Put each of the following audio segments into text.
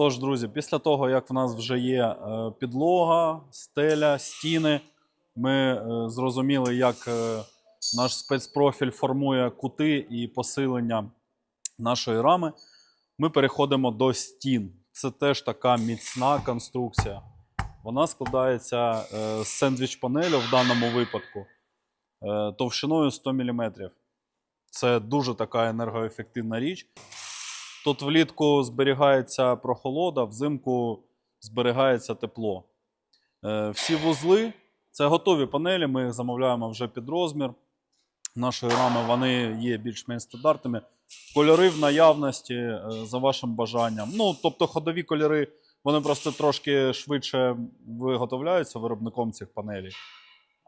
Тож, друзі, після того, як в нас вже є е, підлога, стеля, стіни, ми е, зрозуміли, як е, наш спецпрофіль формує кути і посилення нашої рами. Ми переходимо до стін. Це теж така міцна конструкція. Вона складається з сендвіч-панелю в даному випадку товщиною 100 мм. Це дуже така енергоефективна річ. Тут влітку зберігається прохолода, взимку зберігається тепло. Е, Всі вузли це готові панелі, ми їх замовляємо вже під розмір нашої рами. Вони є більш-менш стандартними. Кольори в наявності е, за вашим бажанням. Ну, тобто ходові кольори, вони просто трошки швидше виготовляються виробником цих панелей.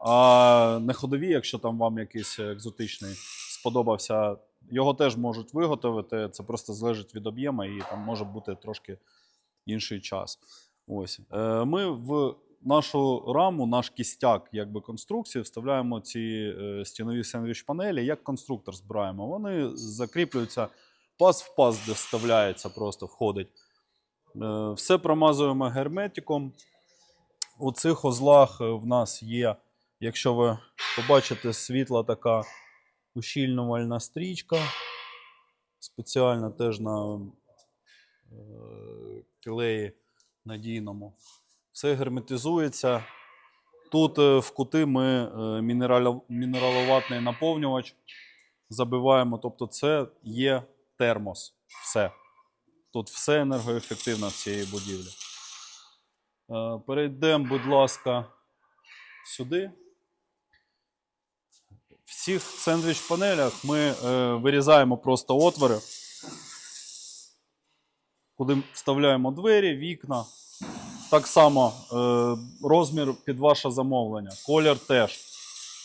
А не ходові, якщо там вам якийсь екзотичний сподобався, його теж можуть виготовити. Це просто залежить від об'єму і там може бути трошки інший час. Ось. Е, Ми в нашу раму, наш кістяк якби, конструкції вставляємо ці е, стінові сендвіч-панелі, як конструктор збираємо. Вони закріплюються паз в паз, де вставляється, просто входить. Е, Все промазуємо герметиком. У цих озлах е, в нас є, якщо ви побачите, світла така ущільнювальна стрічка. Спеціально теж на е, клеї надійному. Все герметизується. Тут е, в кути ми е, мінераловатний наповнювач забиваємо. Тобто, це є термос. Все. Тут все енергоефективно в цій будівлі. Перейдемо, будь ласка, сюди. В всіх сендвіч-панелях ми е, вирізаємо просто отвори, куди вставляємо двері, вікна. Так само е, розмір під ваше замовлення. Колір теж.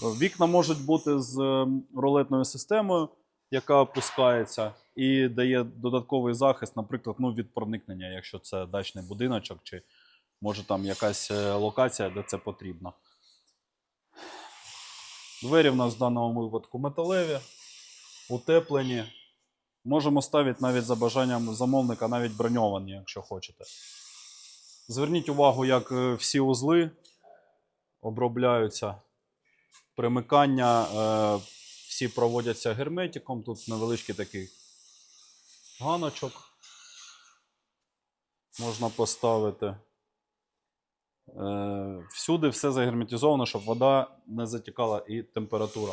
Вікна можуть бути з е, рулетною системою, яка опускається і дає додатковий захист, наприклад, ну, від проникнення, якщо це дачний будиночок, чи може там якась локація, де це потрібно. Двері в нас в даному випадку металеві, утеплені. Можемо ставити навіть за бажанням замовника, навіть броньовані, якщо хочете. Зверніть увагу, як е, всі узли обробляються. Примикання е, всі проводяться герметиком. Тут невеличкий такий ганочок. Можна поставити. Е, всюди все загерметизовано, щоб вода не затікала і температура.